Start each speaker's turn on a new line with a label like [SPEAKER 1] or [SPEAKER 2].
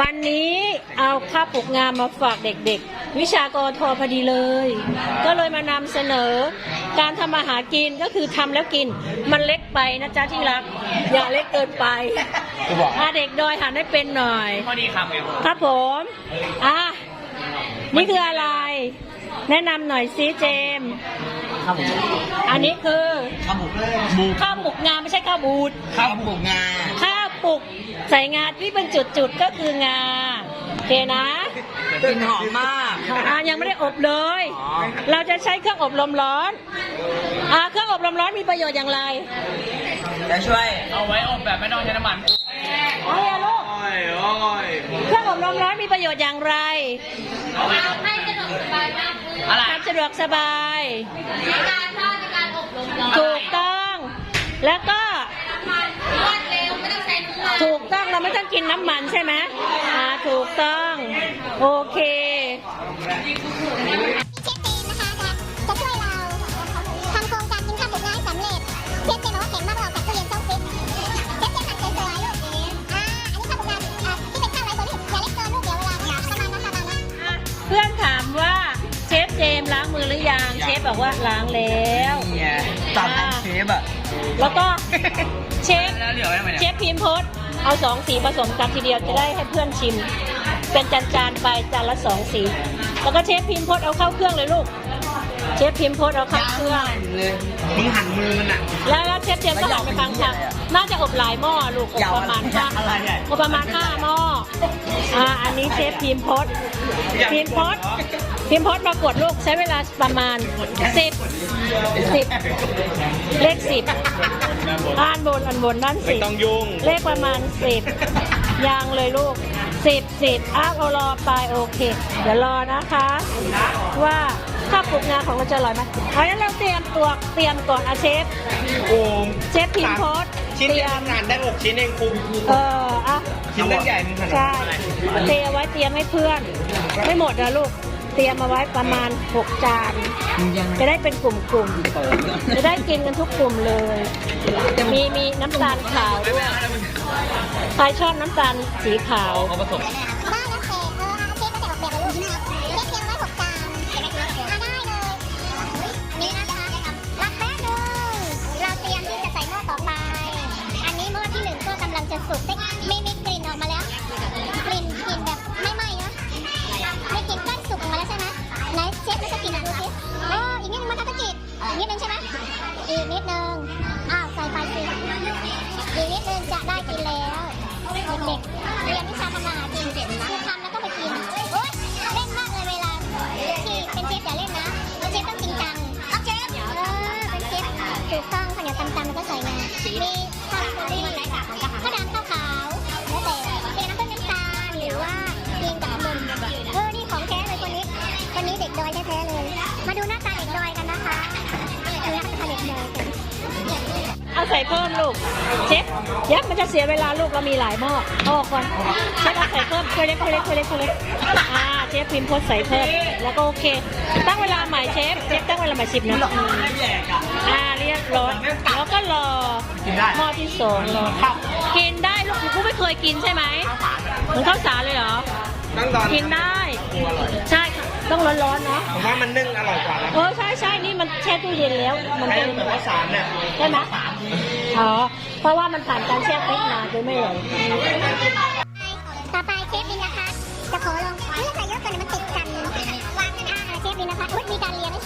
[SPEAKER 1] วันนี้เอาข้าวปลูกงามมาฝากเด็กๆ วิชากรทพอดีเลย ก็เลยมานำเสนอ การทำอาหารกินก็คือทำแล้วกิน มันเล็กไปนะจ๊ะที่รัก อย่าเล็กเกินไป
[SPEAKER 2] จะบอก
[SPEAKER 1] อาเด็กดอยหันให้เป็นหน่อย
[SPEAKER 2] พอดีคำไง
[SPEAKER 1] ครับผมอะนี่คืออะไร แนะนำหน่อยซิเจมส์
[SPEAKER 2] ข้าวหมู
[SPEAKER 1] อันนี้คือ
[SPEAKER 2] ข้าวหมูหมู
[SPEAKER 1] ข้าวปลูกงาไม่ใช่ข้าวบูด
[SPEAKER 2] ข้าวหมูงา
[SPEAKER 1] ข้าวปลู ก ใส่งาที่เป็นจุดๆก็คืองาโอเคนะ
[SPEAKER 2] กลิ่นหอมมาก
[SPEAKER 1] อ่ายังไม่ได้อบเลย
[SPEAKER 2] อ๋อ
[SPEAKER 1] เราจะใช้เครื่องอบลมร้อนอ่าเครื่องอบลมร้อนมีประโยชน์อย่างไร
[SPEAKER 2] จะช่วย เอาไว้อบแบบไม่ต้องใช้น้ำมัน
[SPEAKER 1] เอาอย่าลูก
[SPEAKER 2] โอ้ยโอ้ย
[SPEAKER 1] เครื่องอบลมร้อนมีประโยชน์อย่างไร
[SPEAKER 3] ให้สะดวกสบายมากขึ้น
[SPEAKER 2] อะไร
[SPEAKER 1] ทำสะดวกสบาย
[SPEAKER 3] ในการทอดในการอบรมร้อน
[SPEAKER 1] ถูกต้อง แล้วก็
[SPEAKER 3] เรา
[SPEAKER 1] ไม่ต้องกินน้ำมันใช่ไหมอ่าถูกต้อง โอเค
[SPEAKER 4] เชฟเจมนะคะจะช่วยเราทำโครงการกินข้าวปลุกงาให้สำเร็จเชฟเจมบอกว่าเก่งมากเราออกจากตู้เย็นช่องฟิตเชฟเจมหั่นสวยๆลูกอ่าอันนี้ข้าวปลุกงาอ่าที่เป็นข้าวไรโปรตีนอย่าเล็กเกินลูกเดี๋ยวเวลาประมาณนั้นประมาณนั้น
[SPEAKER 1] เพื่อนถามว่าเชฟเจมส์ล้างมือหรือยัง เชฟบอกว่าล้างแล้ว
[SPEAKER 2] เนี่ยตามเชฟอะ
[SPEAKER 1] แล้วก็เชฟ
[SPEAKER 2] แล้วเหลือไว้ทำไม
[SPEAKER 1] เช
[SPEAKER 2] เนี่ย
[SPEAKER 1] ฟพิมพ์โพสต์ เอาสองสีผสมกันทีเดียวจะได้ให้เพื่อนชิม เป็นจานๆไปจานละสองสี แล้วก็เชฟพิมพ์โพสต์เอาเข้าเครื่องเลยลูก เชฟพิมพ์โพสต์เอาเข้าเครื่อง
[SPEAKER 2] เลยมึงหันมือมันอะ
[SPEAKER 1] แล้วแล้วเชฟเจมส์ก็หันไปฟังค่ะน่าจะอบหลายหม้อลูกอบประมาณห้า
[SPEAKER 2] อะไรเนี่ย
[SPEAKER 1] อบประมาณห้าหม้ออ่าอันนี้เชฟพิมพ์โพสต์พิมพ์โพสต์ พิมพ์โพสต์มากดลูกใช้เวลาประมาณสิบสิบเลขสิบอ่านบนอันบนด้าน
[SPEAKER 2] ไม่
[SPEAKER 1] สิบ
[SPEAKER 2] ต้องยุ่ง
[SPEAKER 1] เลขประมาณสิบยางเลยลูกสิบสิบอ้าวเอารอไปโอเค เดี๋ยวรอนะคะ ว่าข้าวปลูกงาของเราจะอร่อยไหมเอางั้นเราเตรียมตัวเตรียมก่อนอาเชฟ
[SPEAKER 2] โอ้
[SPEAKER 1] เชฟพิมพ์โพสต์
[SPEAKER 2] ชิ้น
[SPEAKER 1] เตรี
[SPEAKER 2] เดีย
[SPEAKER 1] ยวม
[SPEAKER 2] งานได้หกชิ้นเองคุม
[SPEAKER 1] เอออะ
[SPEAKER 2] ชิ้นตั้งใหญ่มึงขนาด
[SPEAKER 1] ใช่เตรียมไว้เตรียมให้เพื่อน ไม่หมดนะลูก เตรียมมาไว้ประมาณ 6 จาน จะได้เป็นกลุ่มๆ จะได้กินกันทุกกลุ่มเลย มีมีน้ำตาลขาวด้วย ใครชอบน้ำตาลสีขาว
[SPEAKER 2] เขาผสม
[SPEAKER 4] อีกนิดนึง อ้าว ใส่ไปสิอีกนิดนึงจะได้กินแล้ว เด็กเรียนวิชาทำอาหารกินคือทำแล้วก็ไปกิน ใส่เพิ่
[SPEAKER 1] มลูก เชฟยักษ์มันจะเสียเวลาลูกเรามีหลายหม้อออกก่อนเชฟเอาใส่เพิ่มถ้วยเล็กถ้วยเล็กถ้วยเล็กถ้วยเล็กอ่าเชฟพิมพ์โพสต์ใส่เพิ่มแล้วก็โอเค ตั้งเวลาใหม่เชฟเชฟตั้งเวลาใหม่สิบนาที
[SPEAKER 2] แยกอะ
[SPEAKER 1] อ่าเรียบร้อยแล้วก็รอ
[SPEAKER 2] กินได้
[SPEAKER 1] หม้อที่สองรอกินได้ลูกกูไม่เคยกินใช่ไหมเหมือนข้าวสารเลยเหรอ
[SPEAKER 2] ตั้งตอน
[SPEAKER 1] กินได้ใช่ค่ะต้องร้อนๆเนาะ
[SPEAKER 2] ผมว่ามันนึ่งอร่อยกว่านะ
[SPEAKER 1] เออใช่ใช่นี่มันแช่ตู้เย็นแล้ว มัน
[SPEAKER 2] ไอ้
[SPEAKER 1] เป็น
[SPEAKER 2] แบบว่าสารเนี่ย
[SPEAKER 1] ใช่ไหม อ๋อ เพราะว่ามันผ่านการแช่ฟิตนานโดยไม่หลง
[SPEAKER 4] ต่อไปเชฟบินนะคะ จะขอลองเฮ้ยใส่เยอะเกินมันติดกันวางกันอ่าเชฟบินนะคะมีการเรียงให้ยงามเชฟบิน